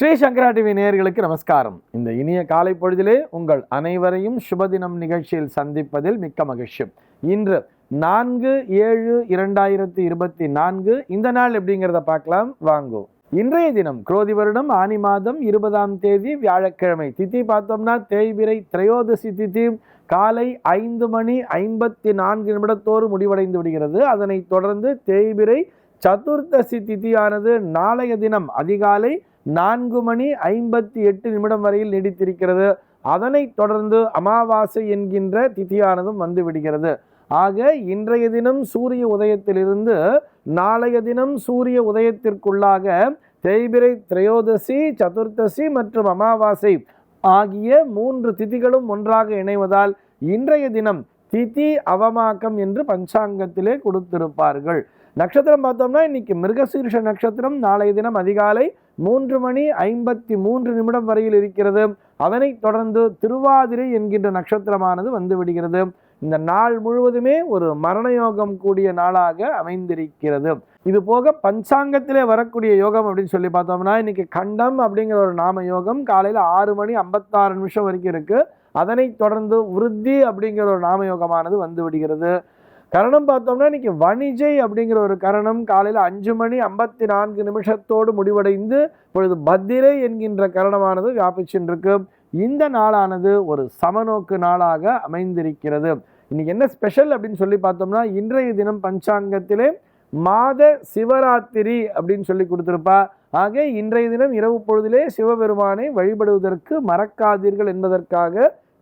ஸ்ரீ சங்கரா TV நேயர்களுக்கு நமஸ்காரம். இந்த இனிய காலை பொழுதிலே உங்கள் அனைவரையும் சுபதினம் நிகழ்ச்சியில் சந்திப்பதில் மிக்க மகிழ்ச்சி. இன்று நான்கு ஏழு இரண்டாயிரத்தி இருபத்தி நான்கு. இந்த நாள் எப்படிங்கிறத பார்க்கலாம். வாங்கோ. இன்றைய தினம் குரோதி வருடம் ஆனி மாதம் இருபதாம் தேதி வியாழக்கிழமை திதி பார்த்தோம்னா தேய்பிரை திரையோதசி திதி. காலை ஐந்து மணி ஐம்பத்தி நான்கு நிமிடத்தோடு முடிவடைந்து விடுகிறது. அதனைத் தொடர்ந்து தேய்பிரை சதுர்த்தசி திதியானது நாளைய தினம் அதிகாலை நான்கு மணி ஐம்பத்தி எட்டு நிமிடம் வரையில் நீடித்திருக்கிறது. அதனைத் தொடர்ந்து அமாவாசை என்கின்ற திதியானதும் வந்து விடுகிறது. ஆக இன்றைய தினம் சூரிய உதயத்திலிருந்து நாளைய தினம் சூரிய உதயத்திற்குள்ளாக தேய்பிரை திரையோதசி சதுர்த்தசி மற்றும் அமாவாசை ஆகிய மூன்று திதிகளும் ஒன்றாக இணைவதால் இன்றைய தினம் திதி அவமாக்கம் என்று பஞ்சாங்கத்திலே கொடுத்திருப்பார்கள். நட்சத்திரம் பார்த்தோம்னா இன்னைக்கு மிருகசீர்ஷ நட்சத்திரம் நாளைய தினம் அதிகாலை மூன்று மணி ஐம்பத்தி மூன்று நிமிடம் வரையில் இருக்கிறது. அதனைத் தொடர்ந்து திருவாதிரை என்கின்ற நட்சத்திரமானது வந்து விடுகிறது. இந்த நாள் முழுவதுமே ஒரு மரணயோகம் கூடிய நாளாக அமைந்திருக்கிறது. இது போக பஞ்சாங்கத்திலே வரக்கூடிய யோகம் அப்படின்னு சொல்லி பார்த்தோம்னா இன்னைக்கு கண்டம் அப்படிங்கிற ஒரு நாம யோகம் காலையில் ஆறு மணி ஐம்பத்தாறு நிமிஷம் வரைக்கும் இருக்குது அதனைத் தொடர்ந்து விருத்தி அப்படிங்கிற ஒரு நாம யோகமானது வந்து விடுகிறது. கரணம் பார்த்தோம்னா இன்னைக்கு வணிஜை அப்படிங்கிற ஒரு கரணம் காலையில் அஞ்சு மணி ஐம்பத்தி நான்கு நிமிஷத்தோடு முடிவடைந்து இப்பொழுது பத்திரை என்கின்ற கரணமானது வியாபிச்சுருக்கு இந்த நாளானது ஒரு சமநோக்கு நாளாக அமைந்திருக்கிறது. இன்னைக்கு என்ன ஸ்பெஷல் அப்படின்னு சொல்லி பார்த்தோம்னா இன்றைய தினம் பஞ்சாங்கத்திலே மாத சிவராத்திரி அப்படின்னு சொல்லி கொடுத்துருப்பா. ஆக இன்றைய தினம் இரவு பொழுதிலே சிவபெருமானை வழிபடுவதற்கு மறக்காதீர்கள் என்பதற்காக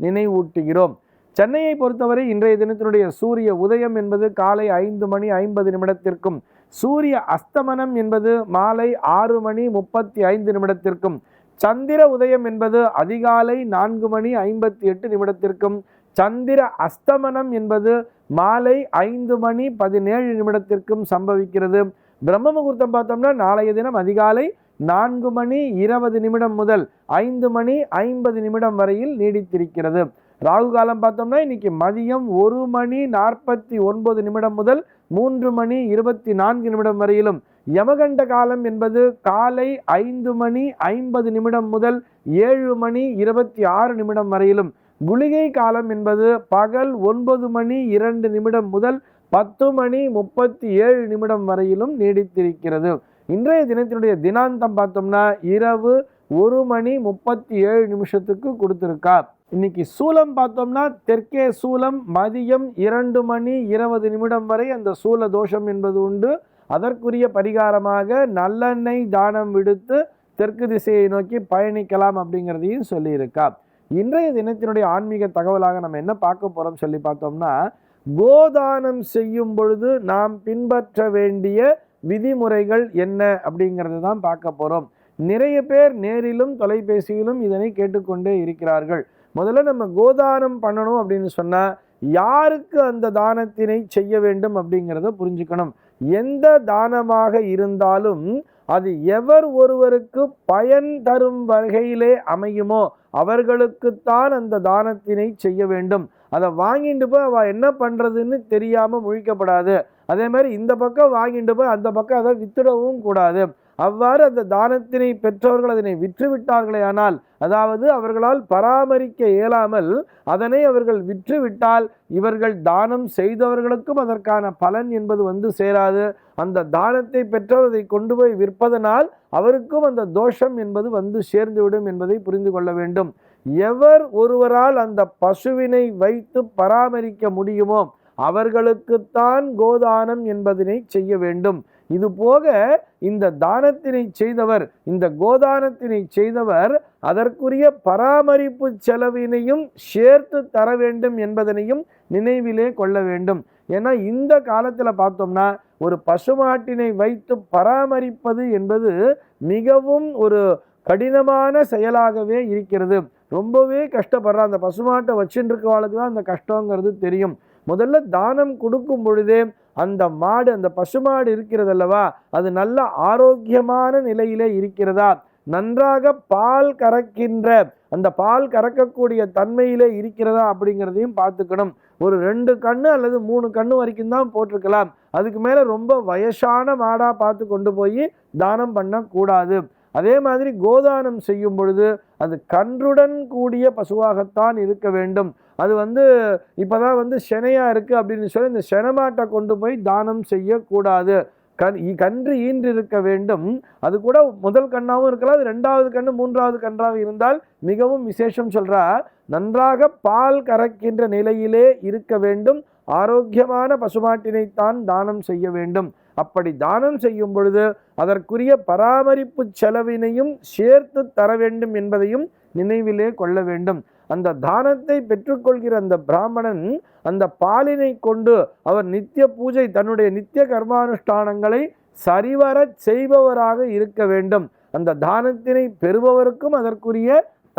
நினைவூட்டுகிறோம். சென்னையை பொறுத்தவரை இன்றைய தினத்தினுடைய சூரிய உதயம் என்பது காலை ஐந்து மணி ஐம்பது நிமிடத்திற்கும் சூரிய அஸ்தமனம் என்பது மாலை ஆறு மணி முப்பத்தி ஐந்து நிமிடத்திற்கும் சந்திர உதயம் என்பது அதிகாலை நான்கு மணி ஐம்பத்தி எட்டு நிமிடத்திற்கும் சந்திர அஸ்தமனம் என்பது மாலை ஐந்து மணி பதினேழு நிமிடத்திற்கும் சம்பவிக்கிறது. பிரம்ம முகூர்த்தம் பார்த்தோம்னா நாளைய தினம் அதிகாலை நான்கு மணி இருபது நிமிடம் முதல் ஐந்து மணி ஐம்பது நிமிடம் வரையில் நீடித்திருக்கிறது. ராகு காலம் பார்த்தோம்னா இன்னைக்கு மதியம் ஒரு மணி நாற்பத்தி ஒன்பது நிமிடம் முதல் மூன்று மணி இருபத்தி நான்கு நிமிடம் வரையிலும். யமகண்ட காலம் என்பது காலை ஐந்து மணி ஐம்பது நிமிடம் முதல் ஏழு மணி இருபத்தி ஆறு நிமிடம் வரையிலும். குளிகை காலம் என்பது பகல் ஒன்பது மணி இரண்டு நிமிடம் முதல் பத்து மணி முப்பத்தி ஏழு நிமிடம் வரையிலும் நீடித்திருக்கிறது. இன்றைய தினத்தினுடைய தினாந்தம் பார்த்தோம்னா இரவு ஒரு மணி முப்பத்தி ஏழு நிமிஷத்துக்கு கொடுத்துருக்கா இன்னைக்கு சூலம் பார்த்தோம்னா தெற்கே சூலம் மதியம் இரண்டு மணி இருபது நிமிடம் வரை அந்த சூல தோஷம் என்பது உண்டு. அதற்குரிய பரிகாரமாக நல்லெண்ணெய் தானம் விடுத்து தெற்கு திசையை நோக்கி பயணிக்கலாம் அப்படிங்கிறதையும் சொல்லியிருக்கா. இன்றைய தினத்தினுடைய ஆன்மீக தகவலாக நம்ம என்ன பார்க்க போகிறோம் சொல்லி பார்த்தோம்னா கோதானம் செய்யும் பொழுது நாம் பின்பற்ற வேண்டிய விதிமுறைகள் என்ன அப்படிங்கிறது தான் பார்க்க போகிறோம் நிறைய பேர் நேரிலும் தொலைபேசியிலும் இதனை கேட்டுக்கொண்டே இருக்கிறார்கள். முதல்ல நம்ம கோதானம் பண்ணணும் அப்படின்னு சொன்னால் யாருக்கு அந்த தானத்தினை செய்ய வேண்டும் அப்படிங்கிறத புரிஞ்சுக்கணும். எந்த தானமாக இருந்தாலும் அது எவர் ஒருவருக்கு பயன் தரும் வகையிலே அமையுமோ அவர்களுக்குத்தான் அந்த தானத்தினை செய்ய வேண்டும். அதை வாங்கிட்டு போய் அவள் என்ன பண்ணுறதுன்னு தெரியாமல் முழிக்கப்படாது. அதே மாதிரி இந்த பக்கம் வாங்கிட்டு போய் அந்த பக்கம் அதை வித்துடவும் கூடாது. அவ்வாறு அந்த தானத்தினை பெற்றவர்கள் அதனை விற்றுவிட்டார்களே ஆனால் அதாவது அவர்களால் பராமரிக்க இயலாமல் அதனை அவர்கள் விற்றுவிட்டால் இவர்கள் தானம் செய்தவர்களுக்கும் அதற்கான பலன் என்பது வந்து சேராது. அந்த தானத்தை பெற்றவர் அதை கொண்டு போய் விற்பதனால் அவருக்கும் அந்த தோஷம் என்பது வந்து சேர்ந்துவிடும் என்பதை புரிந்து கொள்ள வேண்டும். எவர் ஒருவரால் அந்த பசுவினை வைத்து பராமரிக்க முடியுமோ அவர்களுக்குத்தான் கோதானம் என்பதனை செய்ய வேண்டும். இது போக இந்த தானத்தினை செய்தவர் இந்த கோதானத்தினை செய்தவர் அதற்குரிய பராமரிப்பு செலவினையும் சேர்த்து தர வேண்டும் என்பதனையும் நினைவிலே கொள்ள வேண்டும். ஏன்னா இந்த காலத்தில் பார்த்தோம்னா ஒரு பசுமாட்டினை வைத்து பராமரிப்பது என்பது மிகவும் ஒரு கடினமான செயலாகவே இருக்கிறது. ரொம்பவே கஷ்டப்படுற அந்த பசுமாட்டை வச்சுட்டு இருக்கவாளுக்கு தான் அந்த கஷ்டங்கிறது தெரியும். முதல்ல தானம் கொடுக்கும் பொழுதே அந்த மாடு அந்த பசுமாடு இருக்கிறது அல்லவா அது நல்ல ஆரோக்கியமான நிலையிலே இருக்கிறதா? நன்றாக பால் கறக்கின்ற அந்த பால் கறக்கக்கூடிய தன்மையிலே இருக்கிறதா அப்படிங்கிறதையும் பார்த்துக்கணும். ஒரு ரெண்டு கண்ணு அல்லது மூணு கண்ணு வரைக்கும் தான் போட்டிருக்கலாம். அதுக்கு மேலே ரொம்ப வயசான மாடாக பார்த்து கொண்டு போய் தானம் பண்ணக்கூடாது. அதே மாதிரி கோதானம் செய்யும் பொழுது அது கன்றுடன் கூடிய பசுவாகத்தான் இருக்க வேண்டும். அது வந்து இப்போ தான் வந்து செனையாக இருக்குது அப்படின்னு சொல்லி இந்த செனமாட்டை கொண்டு போய் தானம் செய்யக்கூடாது. கண் இ- கன்று ஈன்று இருக்க வேண்டும். அது கூட முதல் கண்ணாகவும் இருக்கலாம் அது ரெண்டாவது கண்ணு மூன்றாவது கன்றாக இருந்தால் மிகவும் விசேஷம் சொல்கிறா நன்றாக பால் கறக்கின்ற நிலையிலே இருக்க வேண்டும். ஆரோக்கியமான பசுமாட்டினைத்தான் தானம் செய்ய வேண்டும். அப்படி தானம் செய்யும் பொழுது அதற்குரிய பராமரிப்பு செலவினையும் சேர்த்து தர வேண்டும் என்பதையும் நினைவிலே கொள்ள வேண்டும். அந்த தானத்தை பெற்றுக்கொள்கிற அந்த பிராமணன் அந்த பாலினை கொண்டு அவர் நித்திய பூஜை தன்னுடைய நித்திய கர்மானுஷ்டானங்களை சரிவரச் செய்பவராக இருக்க வேண்டும். அந்த தானத்தினை பெறுபவருக்கும் அதற்குரிய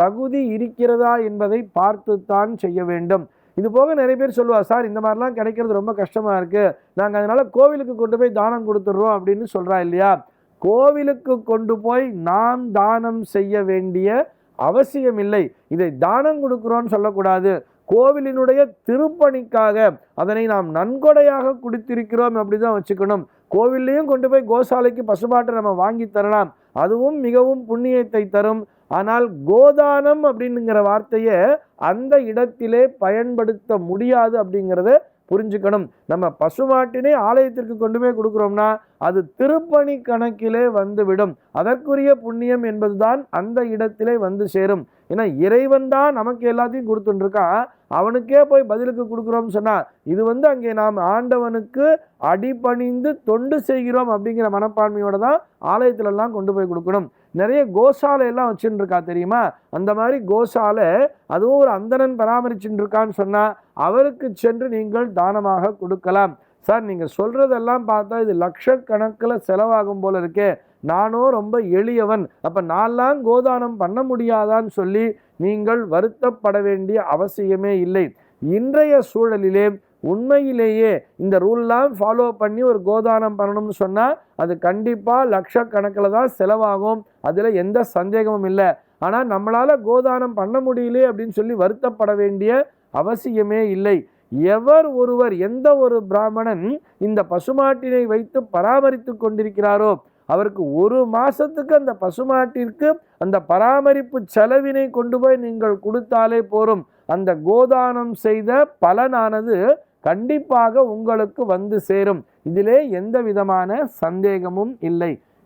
தகுதி இருக்கிறதா என்பதை பார்த்துத்தான் செய்ய வேண்டும். இது போக நிறைய பேர் சொல்லுவா சார் இந்த மாதிரிலாம் கிடைக்கிறது ரொம்ப கஷ்டமாக இருக்குது நாங்கள் அதனால் கோவிலுக்கு கொண்டு போய் தானம் கொடுத்துட்றோம் அப்படின்னு சொல்கிறா இல்லையா? கோவிலுக்கு கொண்டு போய் நாம் தானம் செய்ய வேண்டிய அவசியம் இல்லை இதை தானம் கொடுக்குறோன்னு சொல்லக்கூடாது. கோவிலினுடைய திருப்பணிக்காக அதனை நாம் நன்கொடையாக கொடுத்திருக்கிறோம் அப்படிதான் வச்சுக்கணும். கோவில்லையும் கொண்டு போய் கோசாலைக்கு பசுமாட்டை நம்ம வாங்கி தரலாம். அதுவும் மிகவும் புண்ணியத்தை தரும். ஆனால் கோதானம் அப்படின்னுங்கிற வார்த்தையை அந்த இடத்திலே பயன்படுத்த முடியாது அப்படிங்கிறத புரிஞ்சுக்கணும். நம்ம பசுமாட்டினை ஆலயத்திற்கு கொண்டு போய் கொடுக்குறோம்னா அது திருப்பணி கணக்கிலே வந்துவிடும். அதற்குரிய புண்ணியம் என்பதுதான் அந்த இடத்திலே வந்து சேரும். ஏன்னா இறைவன் தான் நமக்கு எல்லாத்தையும் கொடுத்துட்டுருக்கான் அவனுக்கே போய் பதிலுக்கு கொடுக்குறோம்னு சொன்னால் இது வந்து அங்கே நாம் ஆண்டவனுக்கு அடிபணிந்து தொண்டு செய்கிறோம் அப்படிங்கிற மனப்பான்மையோட தான் ஆலயத்துலெல்லாம் கொண்டு போய் கொடுக்கணும். நிறைய கோசாலை எல்லாம் வச்சுட்டு இருக்கா தெரியுமா? அந்த மாதிரி கோசாலை அதுவும் ஒரு அந்தணன் பராமரிச்சுட்டு இருக்கான்னு அவருக்கு சென்று நீங்கள் தானமாக கொடுக்கலாம். சார் நீங்கள் சொல்கிறதெல்லாம் பார்த்தா இது லட்சக்கணக்கில் செலவாகும் போல இருக்கே. நானோ ரொம்ப எளியவன். அப்போ நான்லாம் கோதானம் பண்ண முடியாதான்னு சொல்லி நீங்கள் வருத்தப்பட வேண்டிய அவசியமே இல்லை. இன்றைய சூழலிலே உண்மையிலேயே இந்த ரூல்லாம் ஃபாலோ பண்ணி ஒரு கோதானம் பண்ணணும்னு சொன்னால் அது கண்டிப்பாக லட்சக்கணக்கில் தான் செலவாகும். அதில் எந்த சந்தேகமும் இல்லை. ஆனால் நம்மளால் கோதானம் பண்ண முடியலையே அப்படின்னு சொல்லி வருத்தப்பட வேண்டிய அவசியமே இல்லை. எவர் ஒருவர் எந்த ஒரு பிராமணன் இந்த பசுமாட்டினை வைத்து பராமரித்து கொண்டிருக்கிறாரோ அவருக்கு ஒரு மாதத்துக்கு அந்த பசுமாட்டிற்கு அந்த பராமரிப்பு செலவினை கொண்டு போய் நீங்கள் கொடுத்தாலே போரும். அந்த கோதானம் செய்த பலனானது கண்டிப்பாக உங்களுக்கு வந்து சேரும். இதிலே எந்த விதமான சந்தேகமும் இல்லை.